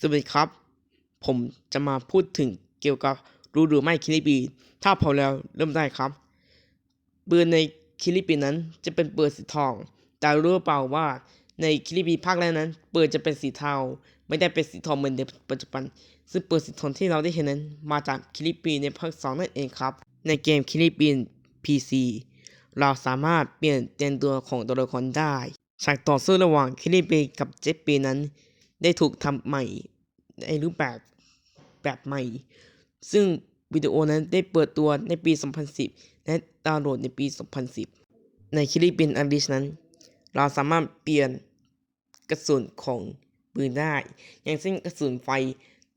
สวัสดีครับ ผมจะมาพูดถึงเกี่ยวกับรู้หรือไม่คิริบีถ้าพอแล้วเริ่มได้ครับปืนในคิริบีนั้นจะเป็นปืนสีทอง แต่รู้เปล่าว่าในคิริบีภาคแรกนั้นปืนจะเป็นสีเทา ไม่ได้เป็นสีทองเหมือนในปัจจุบัน ซึ่งปืนสีทองที่เราได้เห็นนั้น มาจากคิริบีในภาคสองนั่นเองครับ ในเกมคิริบี PC เราสามารถเปลี่ยนเตียนตัวของตัวละครได้ ฉากต่อสู้ระหว่างคิริบีกับเจ็ตปีนั้น ได้ถูกทำใหม่ในรูปแบบแบบใหม่ ซึ่งวิดีโอนั้นได้เปิดตัวในปี 2010 และดาวน์โหลดในปี 2010 ในคิริบินอันดิชนั้น เราสามารถเปลี่ยนกระสุนของปืนได้ อย่างเช่นกระสุนไฟ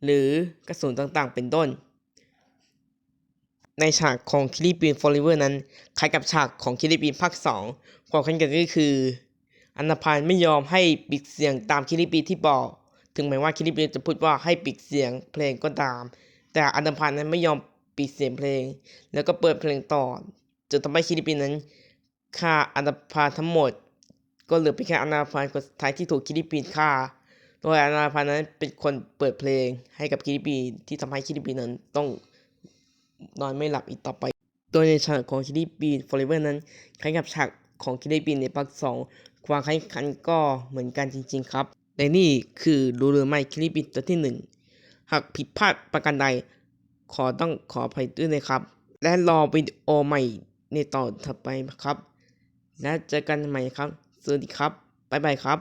หรือกระสุนต่างๆ เป็นต้น ในฉากของคิริบินฟอร์เวอร์นั้น คล้ายกับฉากของคิริบินภาค 2 ความคล้ายกันก็คือ อันธพาลไม่ยอมให้ปิดเสียงตามคิริบีที่บอก ถึงแม้ว่าคิริบีจะพูดว่าให้ปิดเสียงเพลงก็ตาม แต่อันธพาลนั้นไม่ยอมปิดเสียงเพลง แล้วก็เปิดเพลงต่อจนทำให้คิริบีนั้นฆ่าอันธพาลทั้งหมด ก็เหลือเพียงแค่อันธพาลคนสุดท้ายที่ถูกคิริบีฆ่า โดยอันธพาลนั้นเป็นคนเปิดเพลงให้กับคิริบีที่ทำให้คิริบีนั้นต้องนอนไม่หลับอีกต่อไป โดยในฉากของคิริบีฟอร์เวอร์นั้นคล้ายกับฉากของคิริบีในภาคสองความคล้ายคลึงก็เหมือนกันจริง ๆ ครับ และนี่คือรู้หรือไม่คลิปบิดตัวที่หนึ่งหากผิดพลาดประการใด ขอต้องขออภัยด้วยนะครับ และรอวิดีโอใหม่ในตอนถัดไปครับ และเจอกันใหม่ครับ สวัสดีครับ บ๊ายบายครับ